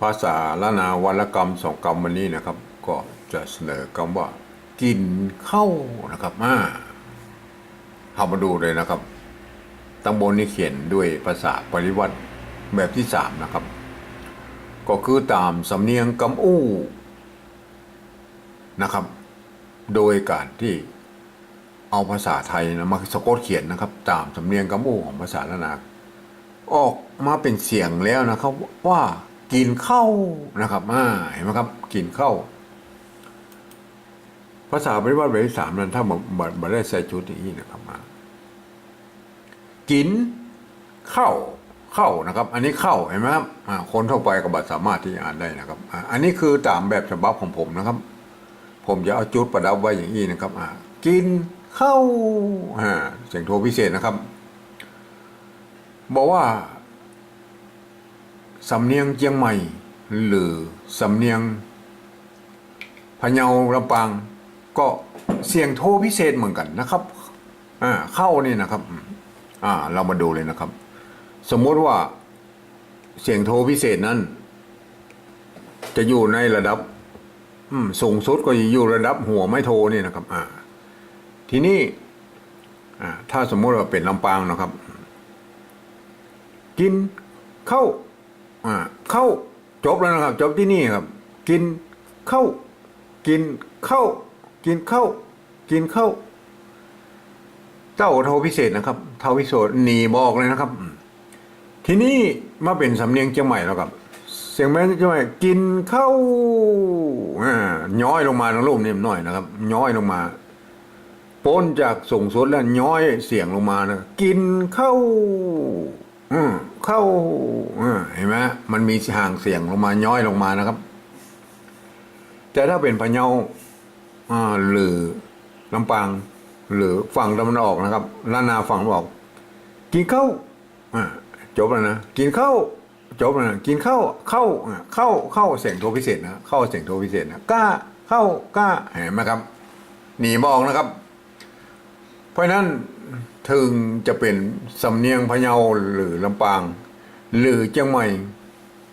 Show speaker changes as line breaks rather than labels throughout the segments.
ภาษาละนาวรรณกรรมสองกรรมวันนี้นะครับ ก็จะเสนอคำว่า กินเข้านะครับมาเอามาดูเลยนะครับตำบลนี้เขียนด้วยภาษาปริวัติแบบที่สามนะครับ ก็คือตามสำเนียงกำอู้นะครับ โดยการที่เอาภาษาไทยนะมาสะกดเขียนนะครับ ตามสำเนียงกำอู้ของภาษาละนาออกมาเป็นเสียงแล้วนะครับว่า กินข้าวนะครับอ่าเห็นไหมครับ กินข้าวภาษาปริวัติแบบที่สามนั้นถ้ามามามาได้ใส่ชุดอย่างนี้นะครับมากินข้าวข้าวนะครับ อันนี้ข้าวเห็นไหมครับคนทั่วไปก็บัตรสามารถที่จะอ่านได้นะครับ อันนี้คือตามแบบฉบับของผมนะครับ ผมจะเอาจุดประดับไว้อย่างนี้นะครับอ่ากินข้าวเสียงโทรพิเศษนะครับ บอกว่า สำเนียงเจียงใหม่ หรือสำเนียงพะเยาลำปางก็เสียงโทพิเศษเหมือนกันนะครับอ่าเข้านี่นะครับอ่าเรามาดูเลยนะครับ สมมติว่าเสียงโทพิเศษนั้น จะอยู่ในระดับสูงสุดก็อยู่ระดับหัวไม่โทนี่นะครับอ่าทีนี้อ่าถ้าสมมติว่าเป็นลำปางนะครับ กินเข้า อ่าเข้าจบแล้วนะครับ จบที่นี่ครับ กินเข้ากินเข้ากินเข้ากินเข้าเต้าโทพิเศษนะครับ เทาพิโสดหนีบอกเลยนะครับ ทีนี้มาเป็นสำเนียงเชียงใหม่แล้วครับเสียงแม่เชียงใหม่กินเข้าอ่าย้อยลงมาทางรูปนี่หน่อยนะครับ ย้อยลงมาป้นจากส่งสดแล้วย้อยเสียงลงมานะ กินเข้า อืมเข้าเห็นไหมมันมีห่างเสียงลงมาย้อยลงมานะครับ แต่ถ้าเป็นพะเยาหรือลำปาง หรือฝั่งตะวันออกนะครับล้านนาฝั่งตะวันออก กินข้าวจบแล้วนะกินข้าวจบแล้วนะกินข้าวเข้าเข้าเข้าเสียงโทพิเศษนะเข้าเสียงโทพิเศษนะกล้าเข้ากล้าเห็นไหมครับหนีบอกนะครับ เพราะฉะนั้น ถึงจะเป็นสำเนียงพะเยาหรือลำปาง หรือเชียงใหม่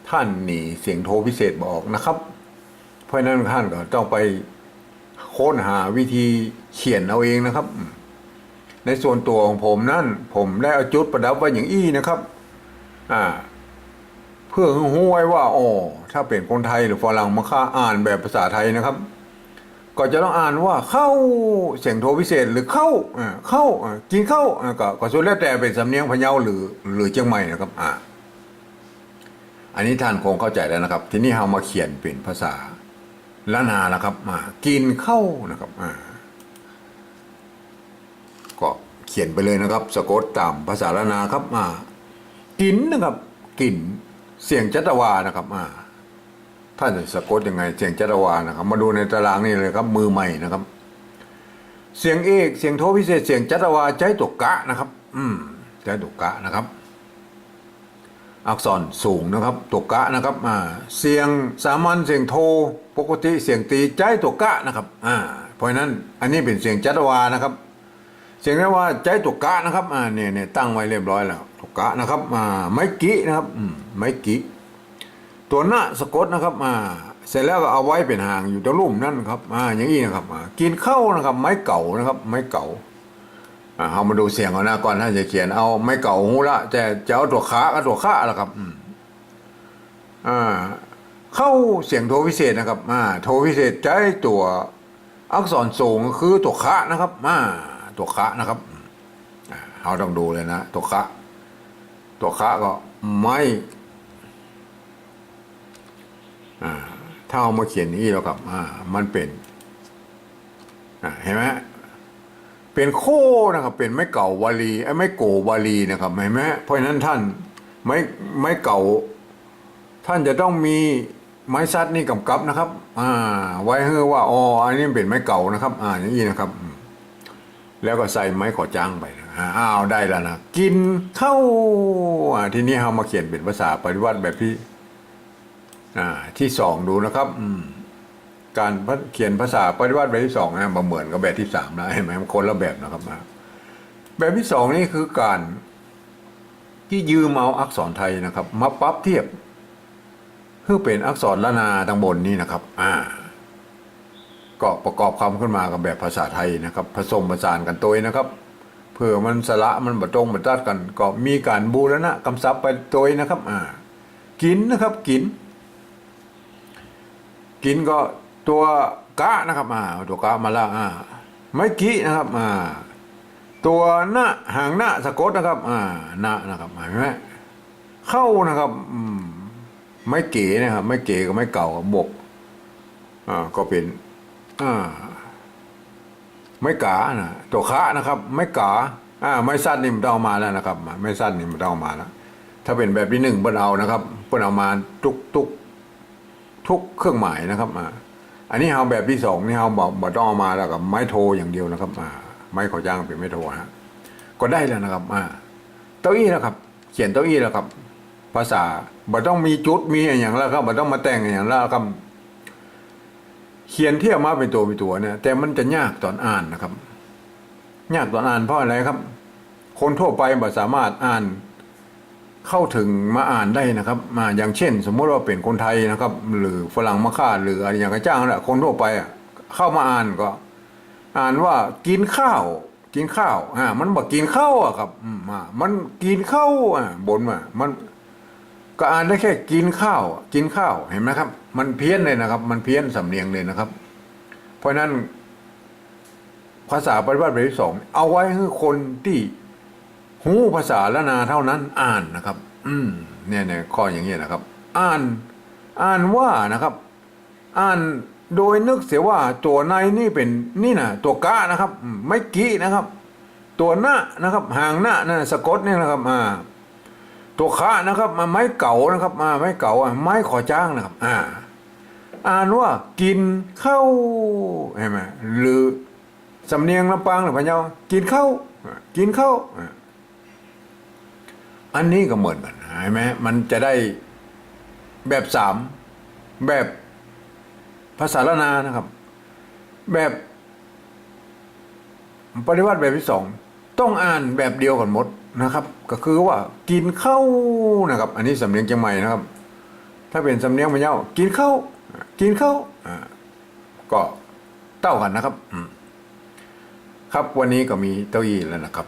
ท่านหนีเสียงโทรพิเศษบอกนะครับ เพราะนั้นท่านก็ต้องไปค้นหาวิธีเขียนเอาเองนะครับ ในส่วนตัวของผมนั่นผมได้เอาจุดประดับไว้อย่างอี้นะครับ อ่า เพื่อห้รู้ไว้ว่าอ๋อถ้าเป็นคนไทยหรือฝรั่งมาค่าอ่านแบบภาษาไทยนะครับ ก็จะต้องอ่านว่าเข้าเสียงโทพิเศษหรือเข้าอ่าเข้าอ่ากินเข้าก็ก็ส่วนแล้วแต่เป็นสำเนียงพะเยาหรือหรือเชียงใหม่นะครับอ่าอันนี้ท่านคงเข้าใจแล้วนะครับ ทีนี้เรามาเขียนเป็นภาษาละนานะครับมากินเข้านะครับอ่าก็เขียนไปเลยนะครับ สะกดตามภาษาละนาครับมากินนะครับ กินเสียงจัตวานะครับอ่า ท่านจะสะกดยังไง เสียงจัตวานะครับ มาดูในตารางนี่เลยครับ มือใหม่นะครับ เสียงเอกเสียงโทพิเศษเสียงจัตวาใจตุกกะนะครับ อืมใจตุกกะนะครับ อักษรสูงนะครับตุกกะนะครับอ่าเสียงสามัญเสียงโทปกติเสียงตีใจตุกกะนะครับอ่าเพราะนั้นอันนี้เป็นเสียงจัตวานะครับเสียงเรียกว่าใจตุกกะนะครับ อ่าเนี่ยเนี่ยตั้งไว้เรียบร้อยแล้วตุกกะนะครับ อ่าไมกินะครับ อืมไมกิ ตัวหน้าสะกดนะครับอ่าเสร็จแล้วก็เอาไว้เป็นห่างอยู่ตรงลุ่มนั่นครับอ่าอย่างนี้นะครับอ่ากินเข้านะครับ ไม้เก่านะครับ ไม้เก่าอ่าเอามาดูเสียงก่อนนะก่อนท่านจะเขียนเอาไม้เก่าหูละแต่จะเอาตัวขากับตัวข้าละครับอืมอ่าเข้าเสียงโทพิเศษนะครับอ่าโทพิเศษใจตัวอักษรสูงคือตัวคะนะครับอ่าตัวคะนะครับอ่าเราต้องดูเลยนะ ตัวคะ ตัวคะก็ไม่ ถ้าเอามาเขียนอย่างนี้แล้วครับมันเป็นเห็นไหมเป็นโคนะครับเป็นไม้เก่าวาลีไอ้ไม้โกวาลีนะครับเห็นไหมเพราะฉะนั้นท่านไม้ไม้เก่า ท่านจะต้องมีไม้ซัดนี่กำกับนะครับ อ่า ไว้เพื่อว่าอ๋ออันนี้เป็นไม้เก่านะครับ อ่าอย่างนี้นะครับ แล้วก็ใส่ไม้ขอจ้างไปนะอ่าอ้าวได้แล้วนะกินเข้าทีนี้เรามาเขียนเป็นภาษาปฏิวัติแบบที่ ที่สองดูนะครับการเขียนภาษาปฏิวัติแบบที่สองนะมาเหมือนกับแบบที่สามนะเห็นไหมมันคนละแบบนะครับนะแบบที่สองนี่คือการ ที่ยืมเอาอักษรไทยนะครับ มาปรับเทียบคือเป็นอักษรละนาตังบนนี้นะครับ อ่าก็ประกอบคำขึ้นมากับแบบภาษาไทยนะครับ ผสมผสานกันตัวนะครับเพื่อมันสละมันบรตรงบรตัดกัน ก็มีการบูรณะกำซับไปตัวนะครับ อ่า กินนะครับกิน กินก็ตัวกะนะครับอ่าตัวกะมาละอ่าไม่กี้นะครับอ่าตัวหน้าหางหน้าสะกดนะครับอ่าหน้านะครับเห็นไหมเข้านะครับอืมไม่เก๋นะครับ ไม่เก๋ก็ไม่เก่ากับบกอ่าก็เป็นอ่าไม่กานะตัวคะนะครับ ไม่กาอ่าไม่สั้นนี่มันเอามาแล้วนะครับ ไม่สั้นนี่มันเอามาแล้วถ้าเป็นแบบที่หนึ่งเปิ้นเอานะครับเปิ้นเอามาทุกทุก ทุกเครื่องหมายนะครับอ่าอันนี้เอาแบบที่สองนี่เอาบอกบอกต้องเอามาแล้วกับไม้โทรอย่างเดียวนะครับอ่าไม้ขอจ้างเป็นไม้โทรฮะก็ได้แล้วนะครับอ่าเก้าอี้แล้วครับ เขียนเก้าอี้แล้วครับ ภาษาบ่ต้องมีจุดมีอย่างแล้วครับบ่ต้องมาแต่งอย่างแล้วครับเขียนเที่ยวมาเป็นตัวเป็นตัวเนี่ยแต่มันจะยากตอนอ่านนะครับ ยากตอนอ่านเพราะอะไรครับ คนทั่วไปบ่สามารถอ่าน เข้าถึงมาอ่านได้นะครับมาอย่างเช่น สมมติว่าเป็นคนไทยนะครับ หรือฝรั่งมาค่าหรืออะไรอย่างกระจ้างแหละคนทั่วไปอะเข้ามาอ่านก็ อ่านว่ากินข้าว กินข้าวอ่ามันบอกกินข้าวอะครับอ่ามันกินข้าวอะบนมามันก็อ่านได้แค่กินข้าว กินข้าวเห็นไหมครับ มันเพี้ยนเลยนะครับ มันเพี้ยนสำเนียงเลยนะครับ เพราะฉะนั้นภาษาปฏิบัติแบบที่สองเอาไว้ให้คนที่ หูภาษาละนาเท่านั้นอ่านนะครับ อืมเนี่ยเนี่ยข้ออย่างเงี้ยนะครับ อ่านอ่านว่านะครับ อ่านโดยนึกเสียว่าตัวในนี่เป็นนี่นะตัวกะนะครับ ไม่กี้นะครับ ตัวหน้านะครับห่างหน้านะสะกดเนี่ยนะครับอ่าตัวคะนะครับมาไม้เก่านะครับมาไม้เก่าอะไม้ขอจ้างนะครับ อ่า อ่านว่ากินข้าวเห็นไหมหรือสำเนียงลำปางหรือพะเยากินข้าวกินข้าว อันนี้ก็เหมือนกันเห็นไหมมันจะได้แบบสามแบบภาษาละนานะครับ แบบปฏิวัติแบบที่สองต้องอ่านแบบเดียวกันหมดนะครับ ก็คือว่ากินข้าวนะครับ อันนี้สำเนียงเชียงใหม่นะครับ ถ้าเป็นสำเนียงพะเยากินข้าวกินข้าวก็เต้ากันนะครับครับวันนี้ก็มีเต้าอี้แล้วนะครับ